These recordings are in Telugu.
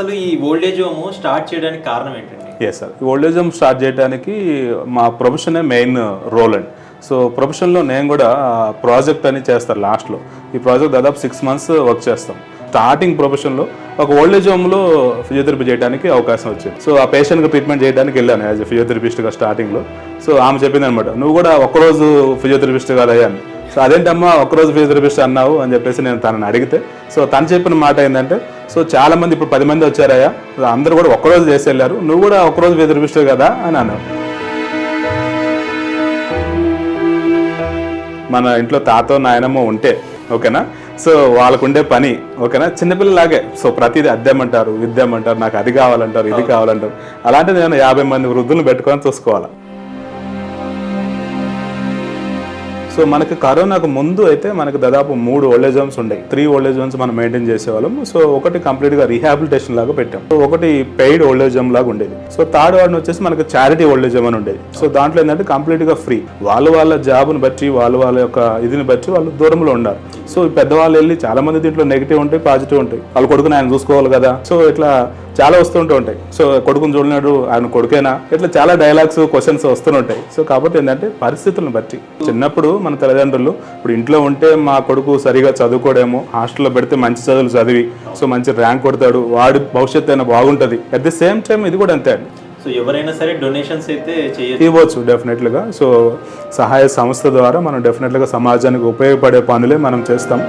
అసలు ఈ ఓల్డేజ్ హోమ్ స్టార్ట్ చేయడానికి కారణం ఏంటండి? ఎస్ సార్ ఈ ఓల్డేజ్ హోమ్ స్టార్ట్ చేయడానికి మా ప్రొఫెషనే మెయిన్ రోల్ అండి. సో ప్రొఫెషన్లో నేను కూడా ప్రాజెక్ట్ అని చేస్తాను లాస్ట్లో. ఈ ప్రాజెక్ట్ దాదాపు సిక్స్ మంత్స్ వర్క్ చేస్తాం. స్టార్టింగ్ ప్రొఫెషన్లో ఒక ఓల్డేజ్ హోమ్లో ఫిజియోథెరపీ చేయడానికి అవకాశం వచ్చింది. సో ఆ పేషెంట్కి ట్రీట్మెంట్ చేయడానికి వెళ్ళాను యాజ్ ఎ ఫిజియోథెరపిస్ట్గా స్టార్టింగ్లో సో ఆమె చెప్పింది అనమాట నువ్వు కూడా ఒక్కరోజు ఫిజియోథెరపిస్ట్ కాదయ్యా సో అదేంటమ్మా ఒక్కరోజు ఫిజియోథెరపిస్ట్ అన్నావు అని చెప్పేసి నేను తనని అడిగితే సో తను చెప్పిన మాట ఏంటంటే సో చాలా మంది ఇప్పుడు పది మంది వచ్చారయ్యా అందరూ కూడా ఒక్కరోజు చేసి వెళ్ళారు నువ్వు కూడా ఒక్కరోజు ఫిజియోథెరపిస్ట్ కదా అని అన్నావు మన ఇంట్లో తాత నాయనమ్మ ఉంటే ఓకేనా? సో వాళ్ళకు ఉండే పని ఓకేనా? చిన్నపిల్లలాగే సో ప్రతిదీ అద్దెమంటారు విద్యమంటారు నాకు అది కావాలంటారు ఇది కావాలంటారు. అలాంటి నేను యాభై మంది వృద్ధులను పెట్టుకొని చూసుకోవాలి? సో మనకి కరోనాకు ముందు అయితే మనకి దాదాపు మూడు ఓల్డేజ్ హోమ్స్ ఉండేవి. త్రీ ఓల్డేజ్ హోమ్స్ మనం మెయింటైన్ చేసేవాళ్ళం. సో ఒకటి కంప్లీట్గా రీహాబిలిటేషన్ లాగా పెట్టాం. సో ఒకటి పెయిడ్ ఓల్డేజ్ హోమ్ లాగా ఉండేది. సో థర్డ్ వార్డ్ వచ్చేసి మనకి చారిటీ ఓల్డేజ్ హోమ్ అని ఉండేది. సో దాంట్లో ఏంటంటే కంప్లీట్గా ఫ్రీ వాళ్ళు వాళ్ళ జాబ్ని బట్టి వాళ్ళు వాళ్ళ యొక్క ఇదిని బట్టి వాళ్ళు దూరంలో ఉన్నారు. సో పెద్దవాళ్ళు వెళ్ళి చాలా మంది దీంట్లో నెగిటివ్ ఉంటాయి పాజిటివ్ ఉంటాయి. వాళ్ళు కొడుకుని ఆయన చూసుకోవాలి కదా. సో ఇట్లా చాలా వస్తుంటూ ఉంటాయి. సో కొడుకుని చూడలేడు ఆయన కొడుకేనా? ఇట్లా చాలా డైలాగ్స్ క్వశ్చన్స్ వస్తుంటాయి సో కాబట్టి ఏంటంటే పరిస్థితులను బట్టి. చిన్నప్పుడు మన తల్లిదండ్రులు ఇప్పుడు ఇంట్లో ఉంటే మా కొడుకు సరిగా చదువుకోడేమో హాస్టల్లో పెడితే మంచి చదువులు చదివి సో మంచి ర్యాంక్ కొడతాడు వాడి భవిష్యత్తు అయినా బాగుంటుంది. అట్ ది సేమ్ టైం ఇది కూడా అంతే అండి. సో ఎవరైనా సరే డొనేషన్స్ అయితే ఇవ్వచ్చు డెఫినెట్లుగా సో సహాయ సంస్థ ద్వారా మనం డెఫినెట్లుగా సమాజానికి ఉపయోగపడే పనులే మనం చేస్తాం.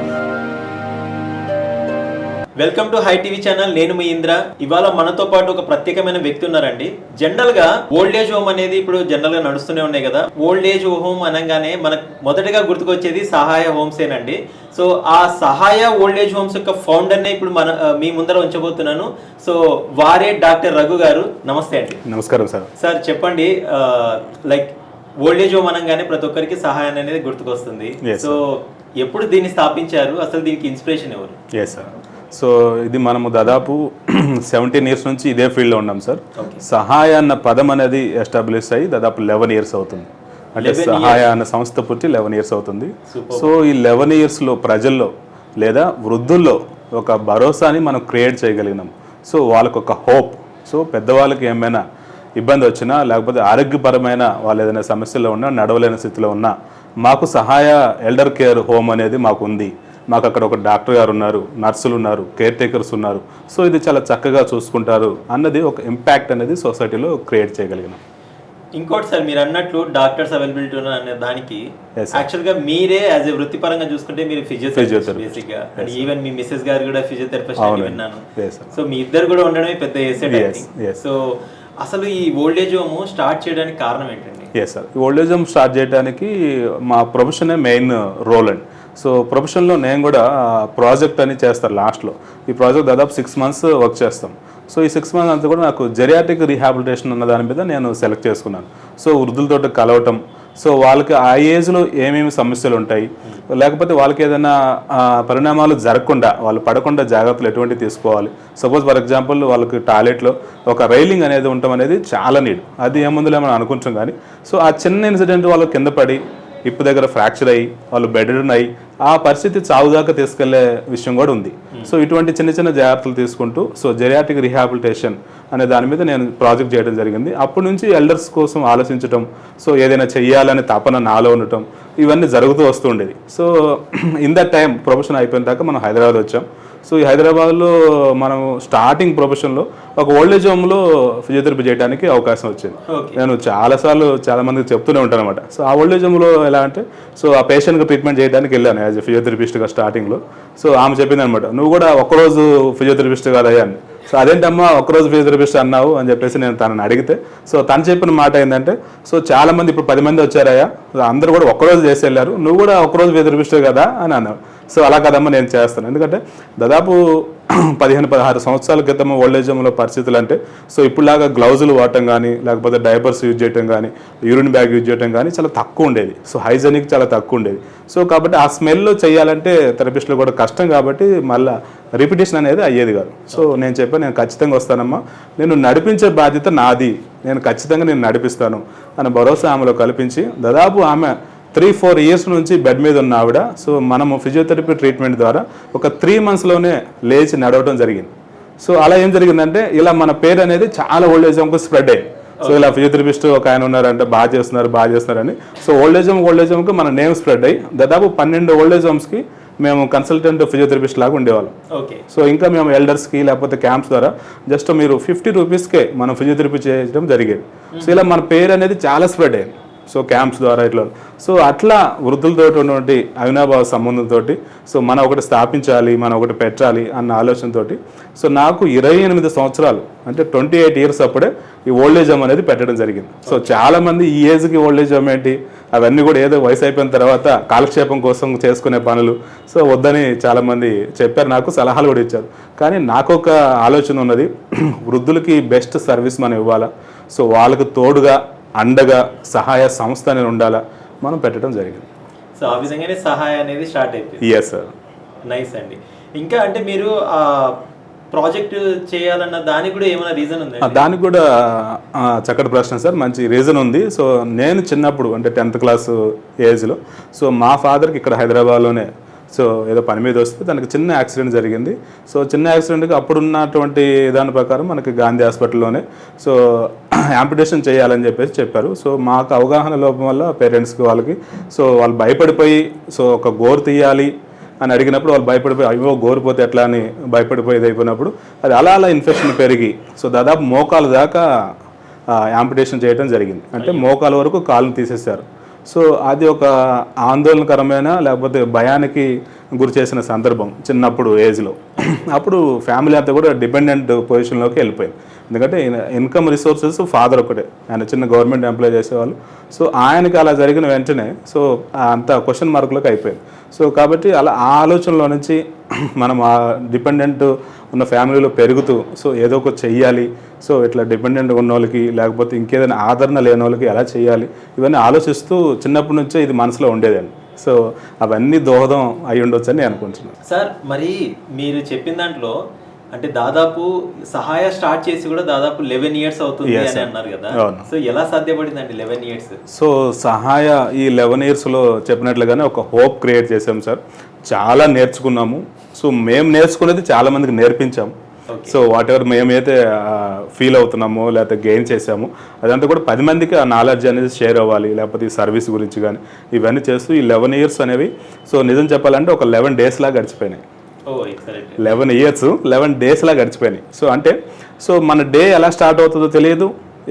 Welcome to hi TV channel నేను మీ ఇంద్ర. ఇవాళ మనతో పాటు ఒక ప్రత్యేకమైన వ్యక్తి ఉన్నారండి. జనరల్గా ఓల్డ్ ఏజ్ హోమ్ అనేది ఇప్పుడు జనరల్గా నడుస్తూనే ఉన్నాయి కదా. ఓల్డ్ ఏజ్ హోమ్ అనగానే మనకు మొదటగా గుర్తుకొచ్చేది సహాయ హోమ్స్ ఏనండి. సో ఆ సహాయ ఓల్డ్ ఏజ్ హోమ్స్ యొక్క ఫౌండర్ నే ఇప్పుడు మన మీ ముందర ఉంచబోతున్నాను. సో వారే డాక్టర్ రఘు గారు. నమస్తే అండి. నమస్కారం సార్. సార్ చెప్పండి లైక్ ఓల్డ్ ఏజ్ హోమ్ అనగానే ప్రతి ఒక్కరికి సహాయం అనేది గుర్తుకొస్తుంది. సో ఎప్పుడు దీన్ని స్థాపించారు? అసలు దీనికి ఇన్స్పిరేషన్ ఎవరు? ఎస్ సార్ సో ఇది మనము దాదాపు సెవెంటీన్ ఇయర్స్ నుంచి ఇదే ఫీల్డ్లో ఉన్నాం సార్. సహాయ అన్న పదం అనేది ఎస్టాబ్లిష్ అయ్యి దాదాపు లెవెన్ ఇయర్స్ అవుతుంది. అంటే 11 సహాయ అన్న సంస్థ పుట్టి లెవెన్ ఇయర్స్ అవుతుంది. సో ఈ లెవెన్ ఇయర్స్లో ప్రజల్లో లేదా వృద్ధుల్లో ఒక భరోసాని మనం క్రియేట్ చేయగలిగినాం. సో వాళ్ళకు ఒక హోప్ సో పెద్దవాళ్ళకి ఏమైనా ఇబ్బంది వచ్చినా లేకపోతే ఆరోగ్యపరమైన వాళ్ళు ఏదైనా సమస్యలో ఉన్నా నడవలేని స్థితిలో ఉన్నా మాకు సహాయ ఎల్డర్ కేర్ హోమ్ అనేది మాకు ఉంది మాకు అక్కడ ఒక డాక్టర్ గారు ఉన్నారు నర్సులు ఉన్నారు కేర్ టేకర్స్ ఉన్నారు సో ఇది చాలా చక్కగా చూసుకుంటారు అన్నది ఒక ఇంపాక్ట్ అనేది సొసైటీలో క్రియేట్ చేయగలిగినాం ఇంకోటి సార్ మీరు అన్నట్లు డాక్టర్స్ అవైలబిలిటీ అనే దానికి Yes, sir. యాక్చువల్గా మీరే యాజ్ ఎ వృత్తిపరంగా చూసుకుంటే మీరు ఫిజియోథెరపిస్ట్. బేసిక్గా అండ్ ఈవెన్ మీ మిస్సెస్ గారు కూడా ఫిజియోథెరపిస్ట్ అని. విన్నాను. సో మీ ఇద్దరు కూడా ఉండడమే పెద్ద ఎసెట్. సో అసలు ఈ ఓల్డేజ్ హోమ్ స్టార్ట్ చేయడానికి కారణం ఏంటండి ఎస్ సార్ ఈ ఓల్డేజ్ హోమ్ స్టార్ట్ చేయడానికి మా ప్రొఫెషనే మెయిన్ రోల్ అండి సో ప్రొఫెషన్లో నేను కూడా ప్రాజెక్ట్ అని చేస్తాను లాస్ట్లో. ఈ ప్రాజెక్ట్ దాదాపు సిక్స్ మంత్స్ వర్క్ చేస్తాం. సో ఈ సిక్స్ మంత్స్ అంతా కూడా నాకు జెరియాటిక్ రీహాబిలిటేషన్ అన్న దాని మీద నేను సెలెక్ట్ చేసుకున్నాను. సో వృద్ధులతో కలవటం సో వాళ్ళకి ఆ ఏజ్లో ఏమేమి సమస్యలు ఉంటాయి లేకపోతే వాళ్ళకి ఏదైనా పరిణామాలు జరగకుండా వాళ్ళు పడకుండా జాగ్రత్తలు ఎటువంటి తీసుకోవాలి. సపోజ్ ఫర్ ఎగ్జాంపుల్ వాళ్ళకి టాయిలెట్లో ఒక రైలింగ్ అనేది ఉండటం అనేది చాలా నీడ్. అది ఏముందులే మనం అనుకుంటాం కానీ సో ఆ చిన్న ఇన్సిడెంట్ వాళ్ళు కింద పడి ఇప్పు దగ్గర ఫ్రాక్చర్ అయ్యి వాళ్ళు బెడ్ అయ్యి ఆ పరిస్థితి చావుదాకా తీసుకెళ్ళే విషయం కూడా ఉంది. సో ఇటువంటి చిన్న చిన్న జాగ్రత్తలు తీసుకుంటూ సో జెరియాటిక్ రిహాబిలిటేషన్ అనే దాని మీద నేను ప్రాజెక్ట్ చేయడం జరిగింది. అప్పటి నుంచి ఎల్డర్స్ కోసం ఆలోచించడం సో ఏదైనా చెయ్యాలనే తపన నాలో ఉండటం ఇవన్నీ జరుగుతూ వస్తూ ఉండేది so in that time profession అయిపోయిన దాకా మనం హైదరాబాద్ వచ్చాం. సో ఈ హైదరాబాద్లో మనం స్టార్టింగ్ ప్రొఫెషన్లో ఒక ఓల్డేజ్ హోమ్లో ఫిజియోథెరపీ చేయడానికి అవకాశం వచ్చింది. నేను చాలాసార్లు చాలా మందికి చెప్తూనే ఉంటాను అనమాట సో ఆ ఓల్డేజ్ హోమ్లో ఎలా అంటే సో ఆ పేషెంట్కి ట్రీట్మెంట్ చేయడానికి వెళ్ళాను యాజ్ ఎ ఫిజియోథెరపిస్ట్గా స్టార్టింగ్లో. సో ఆమె చెప్పింది అనమాట నువ్వు కూడా ఒక్కరోజు ఫిజియోథెరపిస్ట్ కాదయ్యా అని. సో అదేంటమ్మా ఒక్కరోజు ఫిజియోథెరపిస్ట్ అన్నావు అని చెప్పేసి నేను తనని అడిగితే సో తను చెప్పిన మాట ఏంటంటే సో చాలా మంది ఇప్పుడు పది మంది వచ్చారయ్యా అందరూ కూడా ఒక్కరోజు చేసి వెళ్ళారు నువ్వు కూడా ఒక్కరోజు ఫిజియోథెరపిస్ట్ కదా అని అన్నావు సో అలా కదమ్మా నేను చేస్తాను. ఎందుకంటే దాదాపు పదిహేను పదహారు సంవత్సరాల క్రితం ఓల్డేజ్ హోమ్లో పరిస్థితులు అంటే సో ఇప్పుడులాగా గ్లౌజులు వాడటం కానీ లేకపోతే డైపర్స్ యూజ్ చేయటం కానీ యూరిన్ బ్యాగ్ యూజ్ చేయటం కానీ చాలా తక్కువ ఉండేది. సో హైజెనిక్ చాలా తక్కువ ఉండేది. సో కాబట్టి ఆ స్మెల్ చేయాలంటే థెరపిస్ట్లో కూడా కష్టం కాబట్టి మళ్ళీ రిపిటేషన్ అనేది అయ్యేది కాదు. సో నేను చెప్పాను నేను ఖచ్చితంగా వస్తానమ్మా. నేను నడిపించే బాధ్యత నాది. నేను ఖచ్చితంగా నేను నడిపిస్తాను. అని భరోసా ఆమెలో కల్పించి దాదాపు ఆమె త్రీ ఫోర్ ఇయర్స్ నుంచి బెడ్ మీద ఉన్న ఆవిడ. సో మనము ఫిజియోథెరపీ ట్రీట్మెంట్ ద్వారా ఒక త్రీ మంత్స్లోనే లేచి నడవడం జరిగింది. సో అలా ఏం జరిగిందంటే ఇలా మన పేరు అనేది చాలా ఓల్డ్ ఏజ్ హోమ్కి స్ప్రెడ్ అయ్యింది. సో ఇలా ఫిజియోథెరపిస్ట్ ఒక ఆయన ఉన్నారంటే బాగా చేస్తున్నారు బాగా చేస్తున్నారని. So old age home old age హోమ్కి మన నేమ్ స్ప్రెడ్ అయ్యి దాదాపు పన్నెండు ఓల్డ్ ఏజ్ హోమ్స్కి మేము కన్సల్టెంట్ ఫిజియోథెరపిస్ట్ లాగా ఉండేవాళ్ళం. ఓకే. సో ఇంకా మేము ఎల్డర్స్కి లేకపోతే క్యాంప్స్ ద్వారా జస్ట్ మీరు ఫిఫ్టీ రూపీస్కే మనం ఫిజియోథెరపీ చేయడం జరిగేది. సో ఇలా మన పేరు అనేది చాలా స్ప్రెడ్ అయ్యింది. సో క్యాంప్స్ ద్వారా ఇట్లా. సో అట్లా వృద్ధులతో ఉన్నటువంటి అవినాభావ సంబంధంతో సో మనం ఒకటి స్థాపించాలి మనం ఒకటి పెట్టాలి అన్న ఆలోచనతోటి సో నాకు ఇరవై ఎనిమిది సంవత్సరాలు అంటే ట్వంటీ ఎయిట్ ఇయర్స్ అప్పుడే ఈ ఓల్డ్ ఏజ్ హోమ్ అనేది పెట్టడం జరిగింది. సో చాలా మంది ఈ ఏజ్కి ఓల్డ్ ఏజ్ హోమ్ ఏంటి అవన్నీ కూడా ఏదో వయసు అయిపోయిన తర్వాత కాలక్షేపం కోసం చేసుకునే పనులు సో వద్దని చాలామంది చెప్పారు నాకు సలహాలు కూడా ఇచ్చారు. కానీ నాకు ఒక ఆలోచన ఉన్నది వృద్ధులకి బెస్ట్ సర్వీస్ మనం ఇవ్వాలా సో వాళ్ళకు తోడుగా అండగా సహాయ సంస్థ అనేది ఉండాలా మనం పెట్టడం జరిగింది. సో ఆ విధంగానే సహాయం అనేది స్టార్ట్ అయిపోయింది. ఎస్ సార్ నైస్ అండి. ఇంకా అంటే మీరు ప్రాజెక్ట్ చేయాలన్న దానికి కూడా ఏమైనా రీజన్ ఉందా దానికి కూడా చక్కటి ప్రశ్న సార్ మంచి రీజన్ ఉంది. సో నేను చిన్నప్పుడు అంటే టెన్త్ క్లాస్ ఏజ్లో సో మా ఫాదర్కి ఇక్కడ హైదరాబాద్లోనే సో ఏదో పని మీద వస్తే దానికి చిన్న యాక్సిడెంట్ జరిగింది. సో చిన్న యాక్సిడెంట్కి అప్పుడున్నటువంటి దాని ప్రకారం మనకి గాంధీ హాస్పిటల్లోనే సో యాంపిటేషన్ చేయాలని చెప్పేసి చెప్పారు. సో మాకు అవగాహన లోపం వల్ల పేరెంట్స్కి వాళ్ళకి సో వాళ్ళు భయపడిపోయి సో ఒక గోరు తీయాలి అని అడిగినప్పుడు వాళ్ళు భయపడిపోయి అయ్యో గోరిపోతే ఎట్లా? అని భయపడిపోయి అయిపోయినప్పుడు అది అలా అలా ఇన్ఫెక్షన్ పెరిగి సో దాదాపు మోకాలు దాకా యాంపిటేషన్ చేయడం జరిగింది. అంటే మోకాల వరకు కాలుని తీసేశారు. సో అది ఒక ఆందోళనకరమైన లేకపోతే భయానికి గురి చేసిన సందర్భం చిన్నప్పుడు ఏజ్లో. అప్పుడు ఫ్యామిలీ అంతా కూడా డిపెండెంట్ పొజిషన్లోకి వెళ్ళిపోయింది. ఎందుకంటే ఇన్కమ్ రిసోర్సెస్ ఫాదర్ ఒకటే ఆయన చిన్న గవర్నమెంట్ ఎంప్లాయ్ చేసేవాళ్ళు. సో ఆయనకి అలా జరిగిన వెంటనే సో అంత క్వశ్చన్ మార్కులకు అయిపోయింది. సో కాబట్టి అలా ఆ ఆలోచనలో నుంచి మనం ఆ డిపెండెంట్ ఉన్న ఫ్యామిలీలో పెరుగుతూ సో ఏదో ఒక చెయ్యాలి. సో ఇట్లా డిపెండెంట్ ఉన్న వాళ్ళకి లేకపోతే ఇంకేదైనా ఆదరణ లేని వాళ్ళకి ఎలా చేయాలి? ఇవన్నీ ఆలోచిస్తూ చిన్నప్పటి నుంచే ఇది మనసులో ఉండేదండి. సో అవన్నీ దోహదం అయి ఉండొచ్చు అని నేను అనుకుంటున్నాను. సార్ మరి మీరు చెప్పిన దాంట్లో అంటే దాదాపు సహాయ స్టార్ట్ చేసి కూడా దాదాపు లెవెన్ ఇయర్స్ అవుతుంది అని. అన్నారు కదా. సో ఎలా సాధ్యపడిందండి లెవెన్ ఇయర్స్ సో సహాయ ఈ లెవెన్ ఇయర్స్లో చెప్పినట్లుగానే ఒక హోప్ క్రియేట్ చేసాం సార్ చాలా నేర్చుకున్నాము. సో మేము నేర్చుకునేది చాలా మందికి నేర్పించాము. సో వాట్ ఎవర్ మేమైతే ఫీల్ అవుతున్నామో లేకపోతే గెయిన్ చేసాము అదంతా కూడా పది మందికి ఆ నాలెడ్జ్ అనేది షేర్ అవ్వాలి. లేకపోతే ఈ సర్వీస్ గురించి కానీ ఇవన్నీ చేస్తూ ఈ లెవెన్ ఇయర్స్ అనేవి సో నిజం చెప్పాలంటే ఒక లెవెన్ డేస్ లాగా గడిచిపోయినాయి. లెవెన్ ఇయర్స్ లెవెన్ డేస్ లా గడిచిపోయినాయి. సో అంటే సో మన డే ఎలా స్టార్ట్ అవుతుందో తెలియదు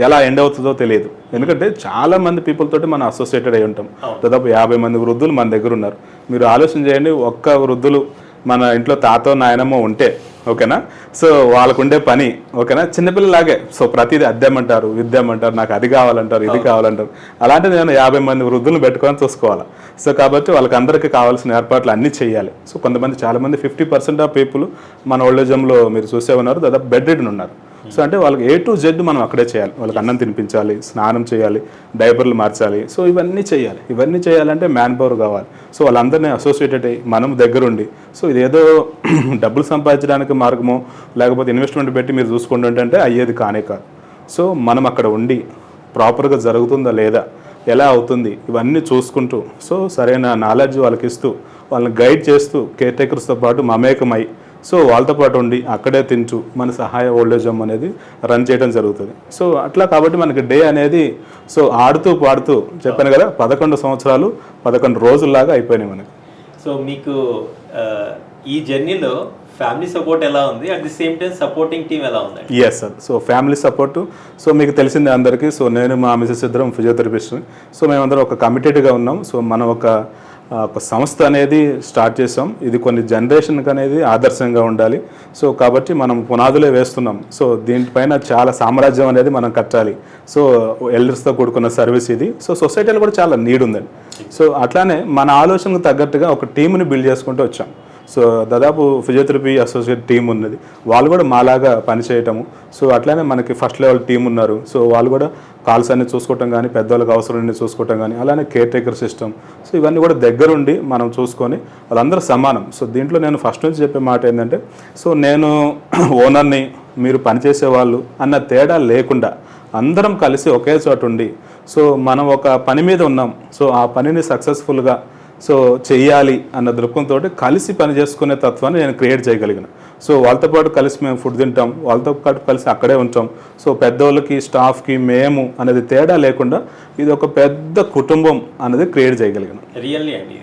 ఎలా ఎండ్ అవుతుందో తెలియదు. ఎందుకంటే చాలా మంది పీపుల్ తోటి మనం అసోసియేటెడ్ అయి ఉంటాం. దాదాపు యాభై మంది వృద్ధులు మన దగ్గర ఉన్నారు. మీరు ఆలోచన చేయండి ఒక్క వృద్ధులు మన ఇంట్లో తాతో నాయనమ్మో ఉంటే ఓకేనా? సో వాళ్ళకు ఉండే పని ఓకేనా? చిన్నపిల్లలాగే. సో ప్రతిదీ అద్దెమంటారు విద్యమంటారు నాకు అది కావాలంటారు ఇది కావాలంటారు. అలాంటి నేను యాభై మంది వృద్ధులను పెట్టుకొని చూసుకోవాలి? సో కాబట్టి వాళ్ళకి అందరికీ కావాల్సిన ఏర్పాట్లు అన్నీ చేయాలి సో కొంతమంది చాలా మంది ఫిఫ్టీ పర్సెంట్ ఆఫ్ పీపుల్ మన ఓల్డేజంలో మీరు చూసే ఉన్నారు దాదాపు బెడ్ రిడన్ ఉన్నారు. సో అంటే వాళ్ళకి ఏ టు జెడ్ మనం అక్కడే చేయాలి. వాళ్ళకి అన్నం తినిపించాలి స్నానం చేయాలి డైపర్లు మార్చాలి. సో ఇవన్నీ చేయాలి. ఇవన్నీ చేయాలంటే మ్యాన్ పవర్ కావాలి. సో వాళ్ళందరినీ అసోసియేటెడ్ అయ్యి మనం దగ్గరుండి. సో ఇదేదో డబ్బులు సంపాదించడానికి మార్గమో లేకపోతే ఇన్వెస్ట్మెంట్ పెట్టి మీరు చూసుకుంటుంటే అంటే అయ్యేది కానే కాదు. సో మనం అక్కడ ఉండి ప్రాపర్గా జరుగుతుందా లేదా ఎలా అవుతుంది ఇవన్నీ చూసుకుంటూ సో సరైన నాలెడ్జ్ వాళ్ళకి ఇస్తూ వాళ్ళని గైడ్ చేస్తూ కేర్ టేకర్స్తో పాటు మమేకమై సో వాళ్ళతో పాటు ఉండి అక్కడే తింటూ మన సహాయ ఓల్డేజ్ హోమ్ అనేది రన్ చేయడం జరుగుతుంది. సో అట్లా కాబట్టి మనకి డే అనేది సో ఆడుతూ పాడుతూ చెప్పాను కదా పదకొండు సంవత్సరాలు పదకొండు రోజుల్లాగా అయిపోయినాయి మనకి. సో మీకు ఈ జర్నీలో ఫ్యామిలీ సపోర్ట్ ఎలా ఉంది? At the same time supporting team ఎలా ఉందండి yes sir so family support. So మీకు తెలిసిందే అందరికీ సో నేను మా మిసెస్ ఇద్దరం ఫిజియోథెరపిస్ట్ సో మేమందరం ఒక కమిటెడ్గా ఉన్నాం. సో మనం ఒక ఒక సంస్థ అనేది స్టార్ట్ చేసాం ఇది కొన్ని జనరేషన్కి అనేది ఆదర్శంగా ఉండాలి. సో కాబట్టి మనం పునాదులే వేస్తున్నాం. సో దీనిపైన చాలా సామ్రాజ్యం అనేది మనం కట్టాలి. సో ఎల్డర్స్తో కూడుకున్న సర్వీస్ ఇది. సో సొసైటీలో కూడా చాలా నీడ్ ఉందండి సో అట్లానే మన ఆలోచనకు తగ్గట్టుగా ఒక టీంని బిల్డ్ చేసుకుంటూ వచ్చాం. సో దాదాపు ఫిజియోథెరపీ అసోసియేట్ టీం ఉన్నది. వాళ్ళు కూడా మాలాగా పనిచేయటము. సో అట్లానే మనకి ఫస్ట్ లెవెల్ టీం ఉన్నారు. సో వాళ్ళు కూడా కాల్స్ అన్ని చూసుకోవటం కానీ పెద్దవాళ్ళకి అవసరం చూసుకోవటం కానీ అలానే కేర్ టేకర్ సిస్టమ్. సో ఇవన్నీ కూడా దగ్గరుండి మనం చూసుకొని వాళ్ళందరూ సమానం. సో దీంట్లో నేను ఫస్ట్ నుంచి చెప్పే మాట ఏంటంటే సో నేను ఓనర్ని మీరు పనిచేసే వాళ్ళు అన్న తేడా లేకుండా అందరం కలిసి ఒకే చోట ఉండి సో మనం ఒక పని మీద ఉన్నాం. సో ఆ పనిని సక్సెస్ఫుల్గా సో చెయ్యాలి అన్న దృక్పథంతో కలిసి పని చేసుకునే తత్వాన్ని నేను క్రియేట్ చేయగలిగిన సో వాళ్ళతో పాటు కలిసి మేము ఫుడ్ తింటాం వాళ్ళతో పాటు కలిసి అక్కడే ఉంటాం సో పెద్దోళ్ళకి స్టాఫ్కి మేము అనేది తేడా లేకుండా ఇది ఒక పెద్ద కుటుంబం అనేది క్రియేట్ చేయగలిగిన రియల్లీ అండి.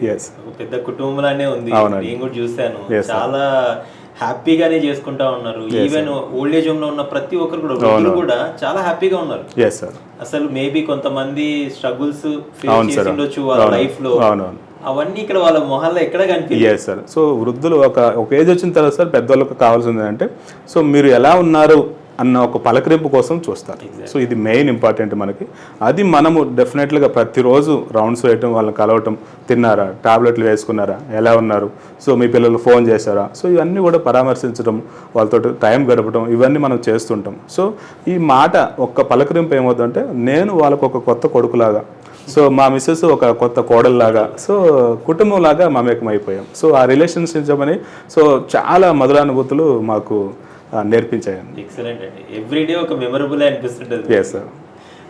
ఒక పెద్ద కుటుంబంలానే ఉంది. నేను కూడా చూశాను. చాలా హ్యాపీగానే చేసుకుంటా ఉన్నారు ఈవెన్ ఓల్డ్ ఏజ్ హోమ్లో ఉన్న ప్రతి ఒక్కరు కూడా వృద్ధులు కూడా చాలా హ్యాపీగా ఉన్నారు ఎస్ అసలు మేబీ కొంతమంది స్ట్రగుల్స్ ఫేస్ చేసి. ఉండొచ్చు వాళ్ళ. లైఫ్లో. అవన్నీ ఇక్కడ వాళ్ళ మొహాల్లో ఎక్కడ కనిపి ఎస్ సార్ సో వృద్ధులు ఒక ఒక ఏజ్ వచ్చిన తర్వాత సార్ పెద్దవాళ్ళకి కావాల్సింది అంటే సో మీరు ఎలా ఉన్నారు అన్న ఒక పలకరింపు కోసం చూస్తారు. సో ఇది మెయిన్ ఇంపార్టెంట్ మనకి. అది మనము డెఫినెట్లీగా ప్రతిరోజు రౌండ్స్ వేయటం వాళ్ళని కలవటం తిన్నారా? టాబ్లెట్లు వేసుకున్నారా? ఎలా ఉన్నారు? సో మీ పిల్లలు ఫోన్ చేశారా? సో ఇవన్నీ కూడా పరామర్శించడం వాళ్ళతో టైం గడపడం ఇవన్నీ మనం చేస్తుంటాం. సో ఈ మాట ఒక్క పలకరింపు ఏమవుతుందంటే నేను వాళ్ళకు ఒక కొత్త కొడుకులాగా సో మా మిస్సెస్ ఒక కొత్త కోడల్లాగా సో కుటుంబంలాగా మమేకం అయిపోయాం సో ఆ రిలేషన్షిప్ అని సో చాలా మధురానుభూతులు మాకు నేర్పించాయండి. ఎక్సలెంట్ అండి. ఎవ్రీడే ఒక మెమరబుల్ అనిపిస్తుంటది. ఎస్ సార్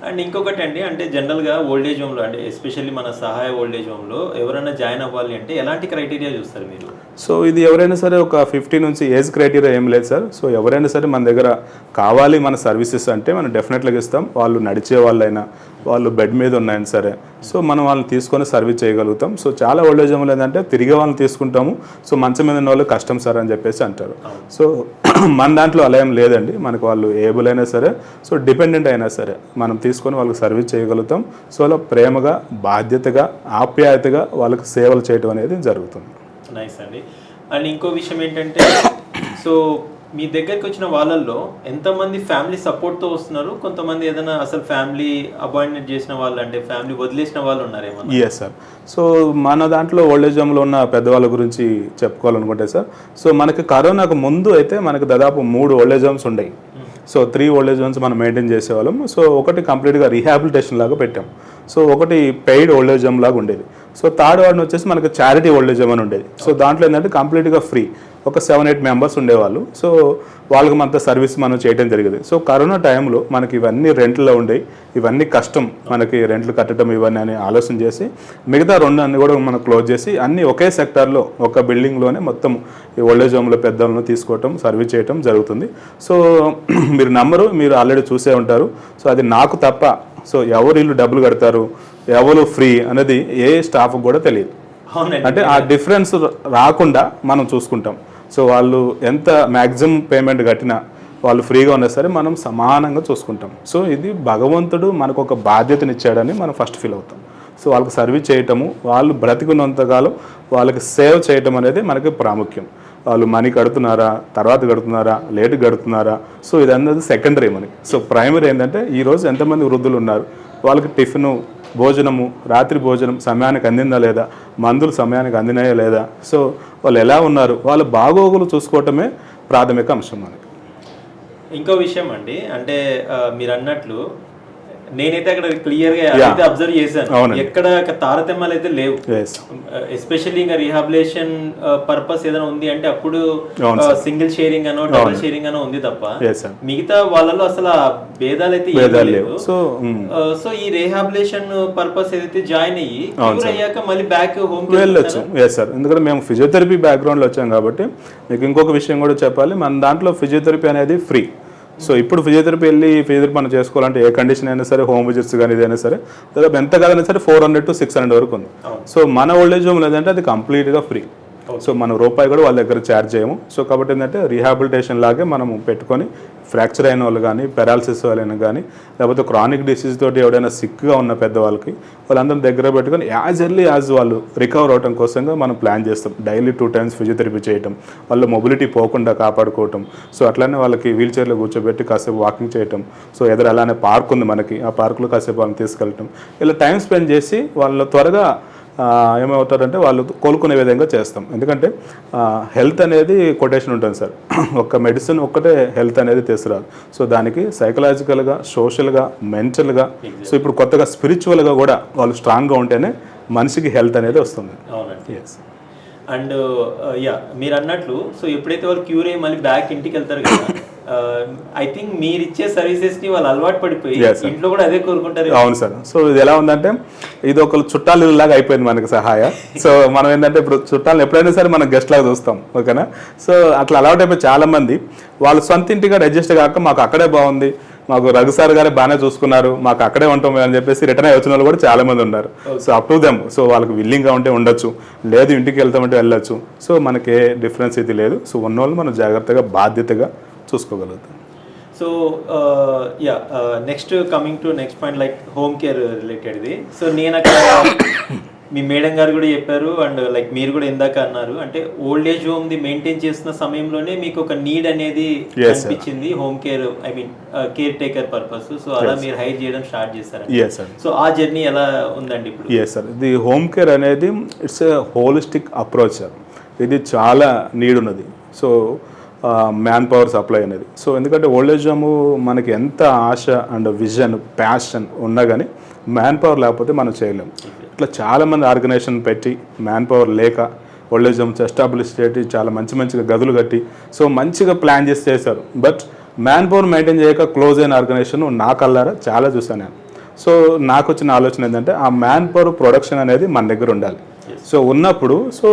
అండ్ ఇంకొకటి అండి అంటే జనరల్గా ఓల్డ్ ఏజ్ హోమ్లో అంటే ఎస్పెషల్లీ మన సహాయ ఓల్డ్ ఏజ్ హోమ్లో ఎవరైనా జాయిన్ అవ్వాలి అంటే ఎలాంటి క్రైటీరియా చూస్తారు మీరు? సో ఇది ఎవరైనా సరే ఒక ఫిఫ్టీ నుంచి ఏజ్ క్రైటీరియా ఏం లేదు సార్ సో ఎవరైనా సరే మన దగ్గర కావాలి మన సర్వీసెస్ అంటే మనం డెఫినెట్గా ఇస్తాం. వాళ్ళు నడిచే వాళ్ళైనా వాళ్ళు బెడ్ మీద ఉన్నాయని సరే. సో మనం వాళ్ళని తీసుకొని సర్వీస్ చేయగలుగుతాం. సో చాలా ఓల్డేజ్ హోమ్లు ఏంటంటే తిరిగే వాళ్ళని తీసుకుంటాము. సో మంచం మీద ఉన్న వాళ్ళు కష్టం సార్ అని చెప్పేసి అంటారు. సో మన దాంట్లో అలా ఏం లేదండి. మనకు వాళ్ళు ఏబుల్ అయినా సరే సో డిపెండెంట్ అయినా సరే మనం తీసుకొని వాళ్ళకి సర్వీస్ చేయగలుగుతాం. సో అలా ప్రేమగా బాధ్యతగా ఆప్యాయతగా వాళ్ళకి సేవలు చేయడం అనేది జరుగుతుంది. నైస్ అండి. అండ్ ఇంకో విషయం ఏంటంటే సో మీ దగ్గరికి వచ్చిన వాళ్ళల్లో ఎంతమంది ఫ్యామిలీ సపోర్ట్తో వస్తున్నారు? కొంతమంది ఏదైనా అసలు ఫ్యామిలీ అపాయింట్మెంట్ చేసిన వాళ్ళు అంటే ఫ్యామిలీ వదిలేసిన వాళ్ళు ఉన్నారేమో ఎస్ సార్ సో మన దాంట్లో ఓల్డేజ్ హోమ్లో ఉన్న పెద్దవాళ్ళ గురించి చెప్పుకోవాలనుకుంటే సార్ సో మనకి కరోనాకు ముందు అయితే మనకి దాదాపు మూడు ఓల్డేజ్ హోమ్స్ ఉండేవి. So three old age homes మనం మెయింటైన్ చేసేవాళ్ళం సో ఒకటి కంప్లీట్గా రీహాబిలిటేషన్ లాగా పెట్టాం సో ఒకటి పెయిడ్ ఓల్డేజ్ హోమ్ లాగా ఉండేది. సో థర్డ్ వార్డ్ వచ్చేసి మనకి చారిటీ ఓల్డేజ్ హోమ్ అని ఉండేది. సో దాంట్లో ఏంటంటే కంప్లీట్గా ఫ్రీ ఒక సెవెన్ ఎయిట్ మెంబర్స్ ఉండేవాళ్ళు. సో వాళ్ళకి మనతో సర్వీస్ మనం చేయడం జరిగేది. సో కరోనా టైంలో మనకి ఇవన్నీ రెంట్లో ఉండేవి ఇవన్నీ కష్టం మనకి రెంట్లు కట్టడం ఇవన్నీ అని ఆలోచన చేసి మిగతా రెండు అన్ని కూడా మనం క్లోజ్ చేసి అన్ని ఒకే సెక్టార్లో ఒక బిల్డింగ్లోనే మొత్తం ఈ ఓల్డేజ్ హోమ్లో పెద్దలను తీసుకోవటం సర్వీస్ చేయటం జరుగుతుంది. సో మీరు నమ్మరు మీరు ఆల్రెడీ చూసే ఉంటారు. సో అది నాకు తప్ప సో ఎవరు ఇల్లు డబ్బులు కడతారు ఎవరు ఫ్రీ అనేది ఏ స్టాఫ్ కూడా తెలియదు. అంటే ఆ డిఫరెన్స్ రాకుండా మనం చూసుకుంటాం. సో వాళ్ళు ఎంత మ్యాక్సిమం పేమెంట్ కట్టినా వాళ్ళు ఫ్రీగా ఉన్నా సరే మనం సమానంగా చూసుకుంటాం. సో ఇది భగవంతుడు మనకు ఒక బాధ్యతనిచ్చాడని మనం ఫస్ట్ ఫీల్ అవుతాం. సో వాళ్ళకి సర్వీస్ చేయటము వాళ్ళు బ్రతికున్నంతకాలం వాళ్ళకి సేవ్ చేయటం అనేది మనకి ప్రాముఖ్యం. వాళ్ళు మనీ కడుతున్నారా తర్వాత కడుతున్నారా లేట్ కడుతున్నారా సో ఇదన్నది సెకండరీ మనకి సో ప్రైమరీ ఏంటంటే ఈరోజు ఎంతమంది వృద్ధులు ఉన్నారు వాళ్ళకి టిఫిను భోజనము రాత్రి భోజనం సమయానికి అందిందా లేదా మందులు సమయానికి అందినాయా లేదా సో వాళ్ళు ఎలా ఉన్నారు? వాళ్ళ బాగోగులు చూసుకోవటమే ప్రాథమిక అంశం మనకి. ఇంకో విషయం అండి అంటే మీరు అన్నట్లు నేనైతే అక్కడ క్లియర్గా అయితే అబ్జర్వ్ చేశాను. ఎక్కడ తారతమ్యాలు అయితే లేవు. ఎస్ ఎస్పెషల్లీ ఇంకా రీహాబిలేషన్ పర్పస్ ఏదైనా ఉంది అంటే అప్పుడు అవును సింగిల్ షేరింగ్ అనో డబుల్ షేరింగ్ అనో ఉంది తప్ప. మిగతా వాళ్ళలో అసలు భేదాలు అయితే లేవు. సో సో ఈ రీహాబిలేషన్ పర్పస్ ఏదైతే జాయిన్ అయ్యి క్యూర్ అయ్యాక మళ్ళీ బ్యాక్ హోమ్ వెళ్ళొచ్చు. ఎస్ సార్ ఎందుకంటే మేము ఫిజియోథెరపీ బ్యాక్గ్రౌండ్లో వచ్చాం కాబట్టి మీకు ఇంకొక విషయం కూడా చెప్పాలి. మన దాంట్లో ఫిజియోథెరపీ అనేది ఫ్రీ సో ఇప్పుడు ఫిజియోథెరపీ వెళ్ళి ఫిజియోథెరపీ మనం చేసుకోవాలంటే ఏ కండిషన్ అయినా సరే హోమ్ విజిట్స్ కానీ ఇదైనా సరే దాదాపు ఎంత కాదైనా సరే four hundred to six hundred వరకు ఉంది. సో మన ఓల్డేజ్ హోమ్ లేదంటే అది కంప్లీట్గా ఫ్రీ సో మనం రూపాయి కూడా వాళ్ళ దగ్గర ఛార్జ్ చేయము. సో కాబట్టి ఏంటంటే రీహాబిలిటేషన్ లాగే మనం పెట్టుకొని ఫ్రాక్చర్ అయిన వాళ్ళు కానీ పెరాలసిస్ వాళ్ళైనా కానీ లేకపోతే క్రానిక్ డిసీజ్ తోటి ఎవడైనా సిక్గా ఉన్న పెద్దవాళ్ళకి వాళ్ళందరం దగ్గర పెట్టుకొని యాజ్ ఎర్లీ యాజ్ వాళ్ళు రికవర్ అవడం కోసంగా మనం ప్లాన్ చేస్తాం. డైలీ టూ టైమ్స్ ఫిజియోథెరపీ చేయటం. వాళ్ళ మొబిలిటీ పోకుండా కాపాడుకోవటం. సో అట్లానే వాళ్ళకి వీల్ చైర్లో కూర్చోబెట్టి కాసేపు వాకింగ్ చేయటం. సో ఎదురు అలానే పార్క్ ఉంది మనకి. ఆ పార్కులో కాసేపు వాళ్ళని తీసుకెళ్ళటం. ఇలా టైం స్పెండ్ చేసి వాళ్ళు త్వరగా ఏమవుతారంటే వాళ్ళు కోలుకునే విధంగా చేస్తాం. ఎందుకంటే హెల్త్ అనేది కొటేషన్ ఉంటుంది సార్. ఒక్క మెడిసిన్ ఒక్కటే హెల్త్ అనేది తీసుకురాదు. సో దానికి సైకలాజికల్గా సోషల్గా మెంటల్గా సో ఇప్పుడు కొత్తగా స్పిరిచువల్గా కూడా వాళ్ళు స్ట్రాంగ్గా ఉంటేనే మనిషికి హెల్త్ అనేది వస్తుంది. ఎస్ అండ్ యా మీరు అన్నట్లు సో ఎప్పుడైతే వాళ్ళు క్యూర్ అయ్యి మళ్ళీ బ్యాక్ ఇంటికి వెళ్తారు కదా ఐ థింక్ మీరు ఇచ్చే సర్వీసెస్కి వాళ్ళు అలవాటు పడిపోయి. ఇంట్లో కూడా అదే కోరుకుంటారు అవును సార్ సో ఇది ఎలా ఉందంటే ఇది ఒక చుట్టాలు లాగా అయిపోయింది మనకి సహాయ. సో మనం ఏంటంటే ఇప్పుడు చుట్టాలను ఎప్పుడైనా సరే మనం గెస్ట్ లాగా చూస్తాం ఓకేనా? సో అట్లా అలవాటు అయిపోయి చాలా మంది వాళ్ళ సొంత ఇంటిగా అడ్జస్ట్ కాక మాకు అక్కడే బాగుంది మాకు రఘు సార్ గారే బాగానే చూసుకున్నారు మాకు అక్కడే ఉంటాం అని చెప్పేసి రిటర్న్ అయ్యి వచ్చిన వాళ్ళు కూడా చాలా మంది ఉన్నారు so up to them so వాళ్ళకి విల్లింగ్గా ఉంటే ఉండొచ్చు లేదు ఇంటికి వెళ్తామంటే వెళ్ళొచ్చు. సో మనకి ఏ డిఫరెన్స్ ఇది లేదు. సో ఉన్న వాళ్ళు మనం జాగ్రత్తగా బాధ్యతగా చూసుకోగలుగుతాం. So ya next coming to next point like home care రిలేటెడ్ది so నేను అక్కడ మీ మేడం గారు కూడా చెప్పారు అండ్ లైక్ మీరు కూడా ఇందాక అన్నారు. అంటే ఓల్డ్ ఏజ్ హోమ్ ది మెయింటైన్ చేస్తున్న సమయంలోనే మీకు ఒక నీడ్ అనేది. అనిపించింది home care I mean caretaker purpose so అలా మీరు హైర్ చేయడం స్టార్ట్ చేశారు సో ఆ జర్నీ ఎలా ఉందండి ఇప్పుడు? ఎస్ సార్ ఇది హోమ్ కేర్ అనేది it's a holistic approach sir ఇది చాలా నీడ్ ఉన్నది. సో మ్యాన్ పవర్ సప్లై అనేది. సో ఎందుకంటే ఓల్డేజ్ హోమ్ మనకి ఎంత ఆశ అండ్ విజన్ ప్యాషన్ ఉన్నా కానీ మ్యాన్ పవర్ లేకపోతే మనం చేయలేం. ఇట్లా చాలామంది ఆర్గనైజేషన్ పెట్టి మ్యాన్ పవర్ లేక ఓల్డేజ్ హోమ్స్ ఎస్టాబ్లిష్ చేసి చాలా మంచి మంచిగా గదులు కట్టి సో మంచిగా ప్లాన్ చేసి చేశారు. బట్ మ్యాన్ పవర్ మెయింటైన్ చేయక క్లోజ్ అయిన ఆర్గనైజేషన్ నా కల్లారా చాలా చూసాను నేను. సో నాకు వచ్చిన ఆలోచన ఏంటంటే ఆ మ్యాన్ పవర్ ప్రొడక్షన్ అనేది మన దగ్గర ఉండాలి. సో ఉన్నప్పుడు సో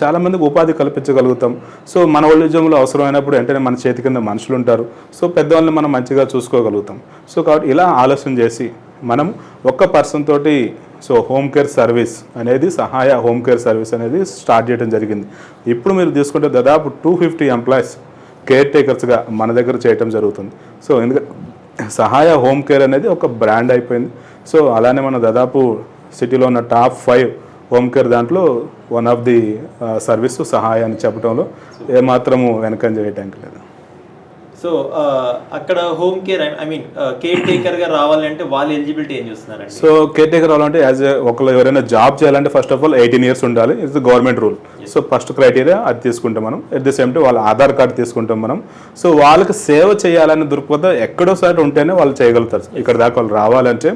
చాలామందికి ఉపాధి కల్పించగలుగుతాం. సో మన ఉద్యోగంలో అవసరమైనప్పుడు వెంటనే మన చేతి కింద మనుషులు ఉంటారు సో పెద్దవాళ్ళని మనం మంచిగా చూసుకోగలుగుతాం. సో కాబట్టి ఇలా ఆలోచన చేసి మనం ఒక్క పర్సన్ తోటి సో హోమ్ కేర్ సర్వీస్ అనేది సహాయ హోమ్ కేర్ సర్వీస్ అనేది స్టార్ట్ చేయడం జరిగింది. ఇప్పుడు మీరు తీసుకుంటే దాదాపు టూ ఫిఫ్టీ ఎంప్లాయీస్ కేర్ టేకర్స్గా మన దగ్గర చేయటం జరుగుతుంది. సో ఎందుకంటే సహాయ హోమ్ కేర్ అనేది ఒక బ్రాండ్ అయిపోయింది. సో అలానే మన దాదాపు సిటీలో ఉన్న టాప్ ఫైవ్ హోమ్ కేర్ దాంట్లో one of the service Sahaya అని చెప్పడంలో ఏమాత్రము వెనకంజ వేయటానికి లేదు. సో అక్కడ home care I mean care టేకర్గా రావాలంటే వాళ్ళు ఎలిజిబిలిటీ ఏం చూస్తున్నారండి? సో కేర్ టేకర్ అవ్వాలంటే యాజ్ ఒకళ్ళు ఎవరైనా జాబ్ చేయాలంటే first of all eighteen years ఉండాలి. It's government rule so first criteria అది తీసుకుంటాం మనం. ఎట్ ది సేమ్ టైం వాళ్ళ ఆధార్ కార్డు తీసుకుంటాం మనం. సో వాళ్ళకి సేవ చేయాలనే దృక్పథం ఎక్కడో సైడ్ ఉంటేనే వాళ్ళు చేయగలుగుతారు. ఇక్కడ దాకా వాళ్ళు రావాలంటే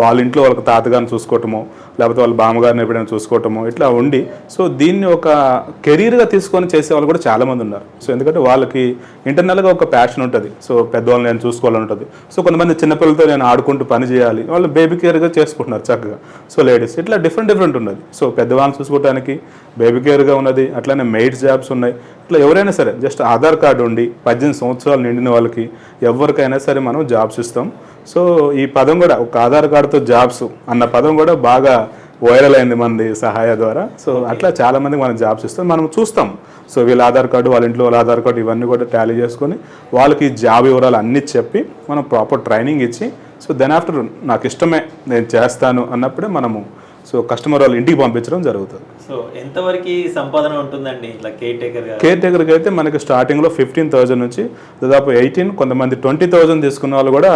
వాళ్ళ ఇంట్లో వాళ్ళకి తాతగారిని చూసుకోవటము లేకపోతే వాళ్ళ బామ్మగారిని ఎప్పుడైనా చూసుకోవటము ఇట్లా ఉండి సో దీన్ని ఒక కెరీర్గా తీసుకొని చేసే వాళ్ళు కూడా చాలామంది ఉన్నారు. సో ఎందుకంటే వాళ్ళకి ఇంటర్నల్గా ఒక ప్యాషన్ ఉంటుంది. సో పెద్దవాళ్ళని నేను చూసుకోవాలని ఉంటుంది. సో కొంతమంది చిన్నపిల్లలతో నేను ఆడుకుంటూ పని చేయాలి వాళ్ళు బేబీ కేర్గా చేసుకుంటున్నారు చక్కగా. సో లేడీస్ ఇట్లా డిఫరెంట్ డిఫరెంట్ ఉన్నది. సో పెద్దవాళ్ళని చూసుకోవడానికి బేబీ కేర్గా ఉన్నది అట్లానే మెయిడ్స్ జాబ్స్ ఉన్నాయి. ఇట్లా ఎవరైనా సరే జస్ట్ ఆధార్ కార్డు ఉండి పద్దెనిమిది సంవత్సరాలు నిండిన వాళ్ళకి ఎవరికైనా సరే మనం జాబ్స్ ఇస్తాం. సో ఈ పదం కూడా ఒక ఆధార్ కార్డుతో జాబ్స్ అన్న పదం కూడా బాగా వైరల్ అయింది మనది సహాయ ద్వారా. సో అట్లా చాలా మందికి మనం జాబ్స్ ఇస్తాం. మనం చూస్తాం. సో వీళ్ళ ఆధార్ కార్డు వాళ్ళ ఇంట్లో వాళ్ళ ఆధార్ కార్డు ఇవన్నీ కూడా టాలీ చేసుకొని వాళ్ళకి జాబ్ వివరాలు అన్నీ చెప్పి మనం ప్రాపర్ ట్రైనింగ్ ఇచ్చి సో దెన్ ఆఫ్టర్ నాకు ఇష్టమే నేను చేస్తాను అన్నప్పుడే మనము సో కస్టమర్ వాళ్ళ ఇంటికి పంపించడం జరుగుతుంది. సో ఎంతవరకు సంపాదన ఉంటుందండి ఇట్లా కేర్ టేకర్ కేర్ టేకర్కి అయితే మనకి స్టార్టింగ్లో ఫిఫ్టీన్ థౌజండ్ నుంచి దాదాపు ఎయిటీన్ కొంతమంది ట్వంటీ థౌజండ్ తీసుకున్న వాళ్ళు కూడా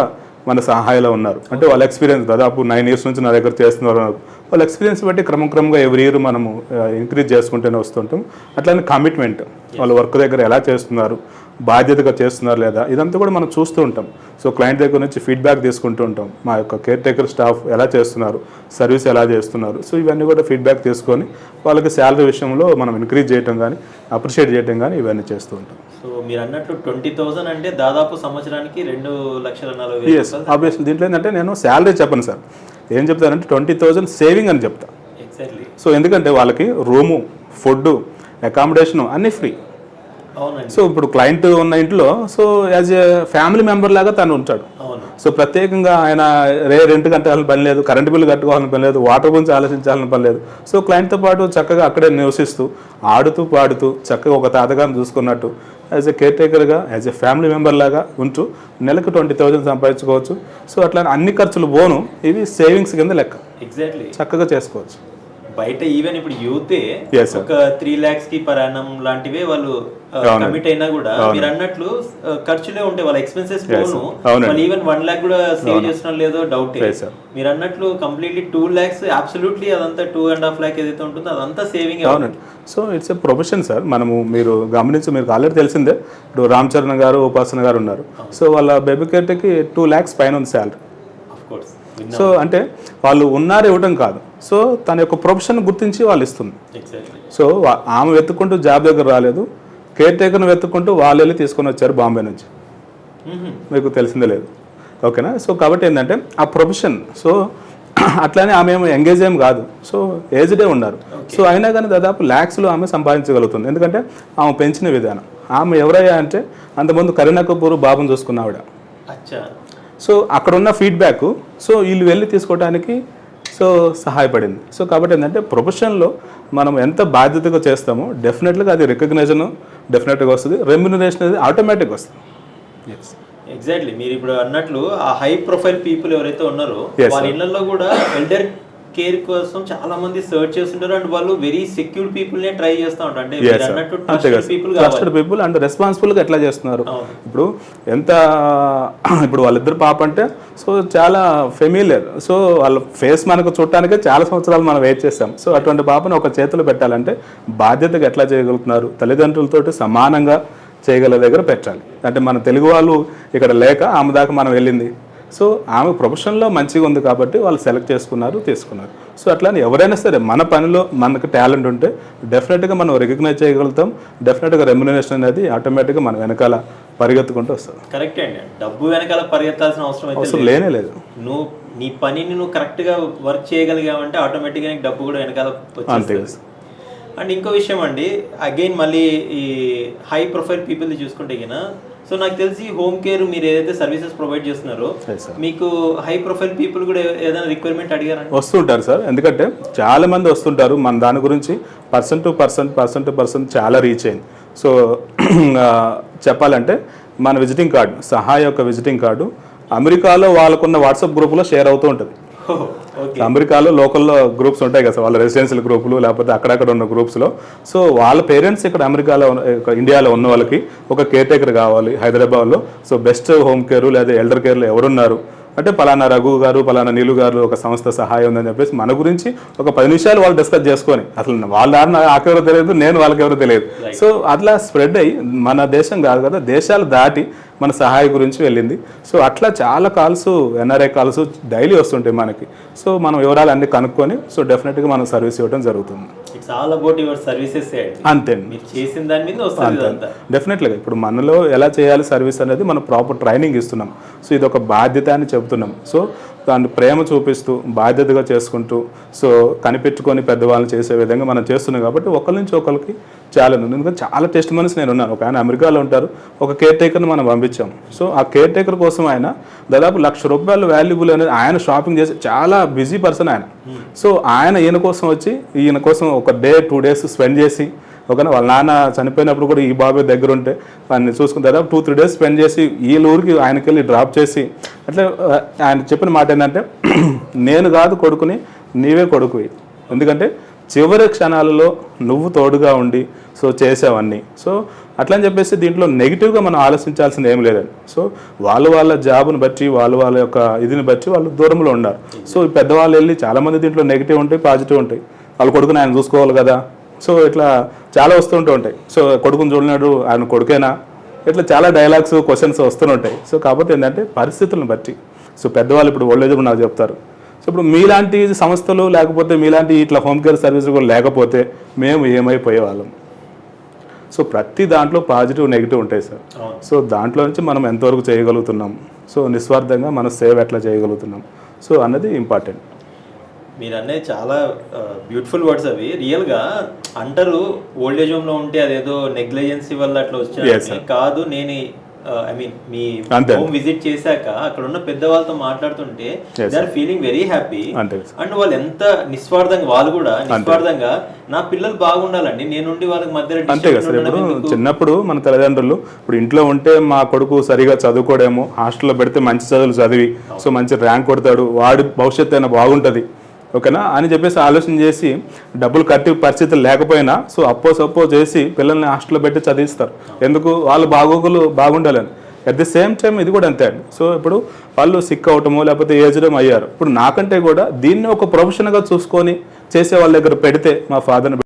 మన సహాయంలో ఉన్నారు. అంటే వాళ్ళ ఎక్స్పీరియన్స్ దాదాపు నైన్ ఇయర్స్ నుంచి నా దగ్గర చేస్తున్నారు వాళ్ళ ఎక్స్పీరియన్స్ బట్టి క్రమక్రమంగా ఎవ్రీ ఇయర్ మనము ఇంక్రీజ్ చేసుకుంటూనే వస్తుంటాం. అట్లానే కమిట్మెంట్ వాళ్ళ వర్క్ దగ్గర ఎలా చేస్తున్నారు బాధ్యతగా చేస్తున్నారు లేదా? ఇదంతా కూడా మనం చూస్తూ ఉంటాం. సో క్లయింట్ దగ్గర నుంచి ఫీడ్బ్యాక్ తీసుకుంటూ ఉంటాం. మా యొక్క కేర్ టేకర్ స్టాఫ్ ఎలా చేస్తున్నారు? సర్వీస్ ఎలా చేస్తున్నారు? సో ఇవన్నీ కూడా ఫీడ్బ్యాక్ తీసుకొని వాళ్ళకి శాలరీ విషయంలో మనం ఇంక్రీజ్ చేయడం కానీ అప్రిషియేట్ చేయడం కానీ ఇవన్నీ చేస్తూ ఉంటాం. సో మీరు అన్నట్లు ట్వంటీ థౌసండ్ అంటే దాదాపు సంవత్సరానికి రెండు లక్షల నలభై ఎస్ ఆబ్వియస్లీ దీంట్లో ఏంటంటే నేను శాలరీ చెప్పను సార్. ఏం చెప్తానంటే ట్వంటీ థౌజండ్ సేవింగ్ అని చెప్తా. ఎగ్జాక్ట్లీ సో ఎందుకంటే వాళ్ళకి రూము ఫుడ్ అకామిడేషను అన్నీ ఫ్రీ. సో ఇప్పుడు క్లయింట్ ఉన్న ఇంట్లో so as a family member లాగా తను ఉంటాడు. సో ప్రత్యేకంగా ఆయన రే రెంట్ కట్టాలని పని లేదు కరెంట్ బిల్లు కట్టుకోవాలని పని లేదు వాటర్ గురించి ఆలోచించాలని పని లేదు. సో క్లయింట్తో పాటు చక్కగా అక్కడే నివసిస్తూ ఆడుతూ పాడుతూ చక్కగా ఒక తాతగారిని చూసుకున్నట్టు యాజ్ ఎ కేర్ టేకర్గా యాజ్ ఎ ఫ్యామిలీ మెంబర్ లాగా ఉంటూ నెలకు ట్వంటీ థౌజండ్ సంపాదించుకోవచ్చు. సో అట్లా అన్ని ఖర్చులు పోను ఇవి సేవింగ్స్ కింద లెక్క. ఎగ్జాక్ట్లీ చక్కగా చేసుకోవచ్చు. బయట ఈవెన్ ఇప్పుడు యూతే. ఒక త్రీ లాక్స్కి పర్ యానం లాంటివే వాళ్ళు. కమిట్ అయినా కూడా మీరు అన్నట్లు ఆ, ఖర్చులే ఉంటాయి వాళ్ళ ఎక్స్పెన్సెస్ పోను. వాళ్ళు ఈవెన్ వన్ లాక్ కూడా సేవ్ చేస్తున్నారు లేదో డౌట్. మీరు అన్నట్లు కంప్లీట్లీ టూ లాక్స్ అబ్సల్యూట్లీ అదంతా టూ అండ్ హాఫ్ లాక్ ఏదైతే ఉంటుందో అదంతా సేవింగ్ అవునండి. So it's a profession sir మనము మీరు గమనించి మీకు ఆల్రెడీ తెలిసిందే. ఇప్పుడు రామ్ చరణ్ గారు ఉపాసన గారు ఉన్నారు. సో వాళ్ళ బేబీ కేర్కి టూ ల్యాక్స్ పైన ఉంది శాలరీ సో అంటే వాళ్ళు ఉన్నారు ఇవ్వడం కాదు. సో తన యొక్క ప్రొఫెషన్ గుర్తించి వాళ్ళు ఇస్తుంది. సో ఆమె వెతుక్కుంటూ జాబ్ దగ్గర రాలేదు. కేర్ టేకర్ను వెతుక్కుంటూ వాళ్ళు వెళ్ళి తీసుకొని వచ్చారు బాంబే నుంచి. మీకు తెలిసిందే లేదు. ఓకేనా? సో కాబట్టి ఏంటంటే ఆ ప్రొఫెషన్ సో అట్లానే ఆమె ఏమో ఎంగేజ్ ఏం కాదు. సో ఏజ్డే ఉన్నారు. సో అయినా కానీ దాదాపు ల్యాక్స్లో ఆమె సంపాదించగలుగుతుంది. ఎందుకంటే ఆమె పెంచిన విధానం. ఆమె ఎవరయ్యా అంటే అంతకుముందు కరీనా కపూర్ బాబుని చూసుకున్న ఆవిడ. అచ్చా. సో అక్కడ ఉన్న ఫీడ్బ్యాక్ సో వీళ్ళు వెళ్ళి తీసుకోవడానికి సో సహాయపడింది. సో కాబట్టి ఏంటంటే ప్రొఫెషన్లో మనం ఎంత బాధ్యతగా చేస్తామో డెఫినెట్గా అది రికగ్నైజన్ డెఫినెట్గా వస్తుంది. రెమ్యునరేషన్ అనేది ఆటోమేటిక్ వస్తుంది. ఎస్ ఎగ్జాక్ట్లీ మీరు ఇప్పుడు అన్నట్లు ఆ హై ప్రొఫైల్ పీపుల్ ఎవరైతే ఉన్నారో వాళ్ళ. ఇళ్ళలో కూడా ఎల్డర్ కేర్ కోసం చాలా మంది సర్చ్ చేస్తుంటారు అండ్ వాళ్ళు వెరీ సెక్యూర్డ్ పీపుల్ నే ట్రై చేస్తూ ఉంటారు. అంటే మీరు అన్నట్టు అంతే కదా ట్రస్టెడ్ పీపుల్ అండ్ రెస్పాన్సిబుల్గా ఎట్లా చేస్తున్నారు. ఇప్పుడు ఎంత ఇప్పుడు వాళ్ళిద్దరు పాప అంటే సో చాలా ఫెమిలియర్ సో వాళ్ళ ఫేస్ మనకు చూడటానికే చాలా సంవత్సరాలు మనం వెయిట్ చేస్తాం సో అటువంటి పాపను ఒక చేతిలో పెట్టాలంటే బాధ్యతగా ఎట్లా చేయగలుగుతున్నారు? తల్లిదండ్రులతోటి సమానంగా చేయగల దగ్గర పెట్టాలి. అంటే మన తెలుగు వాళ్ళు ఇక్కడ లేక ఆమె దాకా మనం వెళ్ళింది. సో ఆమె ప్రొఫెషన్లో మంచిగా ఉంది కాబట్టి వాళ్ళు సెలెక్ట్ చేసుకున్నారు తీసుకున్నారు. సో అట్లానే ఎవరైనా సరే మన పనిలో మనకు టాలెంట్ ఉంటే డెఫినెట్గా మనం రికగ్నైజ్ చేయగలుగుతాం. డెఫినెట్గా రెమ్యునరేషన్ అనేది ఆటోమేటిక్గా మన వెనకాల పరిగెత్తుకుంటూ వస్తుంది. కరెక్ట్ అండి. డబ్బు వెనకాల పరిగెత్తాల్సిన అవసరం అయితే అవసరం. లేనే లేదు. నువ్వు నీ పనిని నువ్వు కరెక్ట్గా వర్క్ చేయగలిగావంటే ఆటోమేటిక్గా నీకు డబ్బు కూడా వెనకాల అంతే అండ్ ఇంకో విషయం అండి అగైన్ మళ్ళీ ఈ హై ప్రొఫైల్ పీపుల్ చూసుకుంటే గిన సో నాకు తెలిసి హోమ్ కేర్ మీరు ఏదైతే సర్వీసెస్ ప్రొవైడ్ చేస్తున్నారో. మీకు హై ప్రొఫైల్ పీపుల్ కూడా ఏదైనా రిక్వైర్మెంట్ అడిగారండి వస్తుంటారు సార్ ఎందుకంటే చాలా మంది వస్తుంటారు. మన దాని గురించి person to person person to person చాలా రీచ్ అయింది. సో చెప్పాలంటే మన విజిటింగ్ కార్డు సహాయ యొక్క విజిటింగ్ కార్డు అమెరికాలో వాళ్ళకున్న వాట్సాప్ గ్రూపులో షేర్ అవుతూ ఉంటుంది. అమెరికాలో లోకల్లో గ్రూప్స్ ఉంటాయి కదా సార్ వాళ్ళ రెసిడెన్షియల్ గ్రూపులు లేకపోతే అక్కడక్కడ ఉన్న గ్రూప్స్లో సో వాళ్ళ పేరెంట్స్ ఇక్కడ అమెరికాలో ఇండియాలో ఉన్న వాళ్ళకి ఒక కేర్ టేకర్ కావాలి హైదరాబాద్లో. సో బెస్ట్ హోమ్ కేర్ లేదా ఎల్డర్ కేర్లో ఎవరున్నారు? అంటే పలానా రఘు గారు పలానా నీలు గారు ఒక సంస్థ సహాయం ఉందని చెప్పేసి మన గురించి ఒక పది నిమిషాలు వాళ్ళు డిస్కస్ చేసుకొని అసలు వాళ్ళ నాకెవరో తెలియదు నేను వాళ్ళకి ఎవరో తెలియదు సో అట్లా స్ప్రెడ్ అయ్యి మన దేశం కాదు కదా దేశాలు దాటి మన సహాయ గురించి వెళ్ళింది. సో అట్లా చాలా కాల్స్ ఎన్ఆర్ఐ కాల్స్ డైలీ వస్తుంటాయి మనకి. సో మనం వివరాలు అన్ని కనుక్కొని సో డెఫినెట్గా మనం సర్వీస్ ఇవ్వడం జరుగుతుంది. అబౌట్ యువర్ సర్వీసెస్ అంతే చేసిన దాని మీద వస్తుంది డెఫినెట్లీగా ఇప్పుడు మనలో ఎలా చేయాలి సర్వీస్ అనేది మనం ప్రాపర్ ట్రైనింగ్ ఇస్తున్నాం. సో ఇది ఒక బాధ్యత అని చెబుతున్నాం. సో దాన్ని ప్రేమ చూపిస్తూ బాధ్యతగా చేసుకుంటూ సో కనిపెట్టుకొని పెద్దవాళ్ళని చేసే విధంగా మనం చేస్తున్నాం కాబట్టి ఒకరి నుంచి ఒకరికి చాలా ఉంది ఎందుకంటే చాలా టెస్ట్ మనీస్ నేను ఉన్నాను. ఒక ఆయన అమెరికాలో ఉంటారు. ఒక కేర్ టేకర్ని మనం పంపించాం. సో ఆ కేర్ టేకర్ కోసం ఆయన దాదాపు లక్ష రూపాయలు వాల్యుబుల్ అనేది ఆయన షాపింగ్ చేసి చాలా బిజీ పర్సన్ ఆయన. సో ఆయన ఈయన కోసం వచ్చి ఈయన కోసం ఒక డే టూ డేస్ స్పెండ్ చేసి ఓకేనా వాళ్ళ నాన్న చనిపోయినప్పుడు కూడా ఈ బాబాయ్ దగ్గర ఉంటే వాడిని చూసుకుని దాదాపు టూ త్రీ డేస్ స్పెండ్ చేసి వీళ్ళ ఊరికి ఆయనకి వెళ్ళి డ్రాప్ చేసి అట్లా ఆయన చెప్పిన మాట ఏంటంటే నేను కాదు కొడుకుని నీవే కొడుకువి. ఎందుకంటే చివరి క్షణాలలో నువ్వు తోడుగా ఉండి సో చేసావన్నీ. సో అట్లా అని చెప్పేసి దీంట్లో నెగిటివ్గా మనం ఆలోచించాల్సింది ఏం లేదండి. సో వాళ్ళు వాళ్ళ జాబ్ని బట్టి వాళ్ళు వాళ్ళ యొక్క ఇదిని బట్టి వాళ్ళు దూరంలో ఉన్నారు. సో పెద్దవాళ్ళు వెళ్ళి చాలామంది దీంట్లో నెగిటివ్ ఉంటాయి పాజిటివ్ ఉంటాయి. వాళ్ళ కొడుకుని ఆయన చూసుకోవాలి కదా. సో ఇట్లా చాలా వస్తుంటూ ఉంటాయి. సో కొడుకుని చూడలేడు ఆయన కొడుకేనా? ఇట్లా చాలా డైలాగ్స్ క్వశ్చన్స్ వస్తుంటాయి సో కాబట్టి ఏంటంటే పరిస్థితులను బట్టి. సో పెద్దవాళ్ళు ఇప్పుడు ఓల్డ్ ఏజ్ నాకు చెప్తారు. ఇప్పుడు మీలాంటి సంస్థలు లేకపోతే మీలాంటి ఇట్లా హోమ్ కేర్ సర్వీస్ కూడా లేకపోతే మేము ఏమైపోయే వాళ్ళం సో ప్రతి దాంట్లో పాజిటివ్ నెగిటివ్ ఉంటాయి సార్. సో దాంట్లో నుంచి మనం ఎంతవరకు చేయగలుగుతున్నాం? సో నిస్వార్థంగా మన సేవ ఎట్లా చేయగలుగుతున్నాం? సో అన్నది ఇంపార్టెంట్. మీరు అనేది చాలా బ్యూటిఫుల్ వర్డ్స్ అవి. రియల్గా అంటారు ఓల్డ్ ఏజ్ హోమ్లో ఉంటే అదేదో నెగ్లిజెన్సీ వల్ల అట్లా sir. కాదు నేను ఐ మీన్ మీ. హోమ్ విజిట్ చేశాక అక్కడ ఉన్న పెద్దవాళ్ళతో మాట్లాడుతుంటే they are feeling very happy and వాళ్ళు ఎంత నిస్వార్థంగా వాళ్ళు కూడా నిస్వార్థంగా నా పిల్లలు బాగుండాలండి నేనుండి వాళ్ళకి మధ్యలో అంతే కదా? చిన్నప్పుడు మన తల్లిదండ్రులు ఇప్పుడు ఇంట్లో ఉంటే మా కొడుకు సరిగా చదువుకోడేమో హాస్టల్లో పెడితే మంచి చదువులు చదివి సో మంచి ర్యాంక్ కొడతాడు వాడి భవిష్యత్తు అయినా బాగుంటుంది. ఓకేనా? అని చెప్పేసి ఆలోచన చేసి డబ్బులు కట్టే పరిస్థితులు లేకపోయినా సో అప్పో సప్పో చేసి పిల్లల్ని హాస్టల్లో పెట్టి చదివిస్తారు. ఎందుకు? వాళ్ళు బాగోగులు బాగుండాలని. అట్ ది సేమ్ టైం ఇది కూడా అంతే అండి. సో ఇప్పుడు వాళ్ళు సిక్ అవటము లేకపోతే ఏజడం అయ్యారు. ఇప్పుడు నాకంటే కూడా దీన్ని ఒక ప్రొఫెషన్గా చూసుకొని చేసే వాళ్ళ దగ్గర పెడితే మా ఫాదర్ని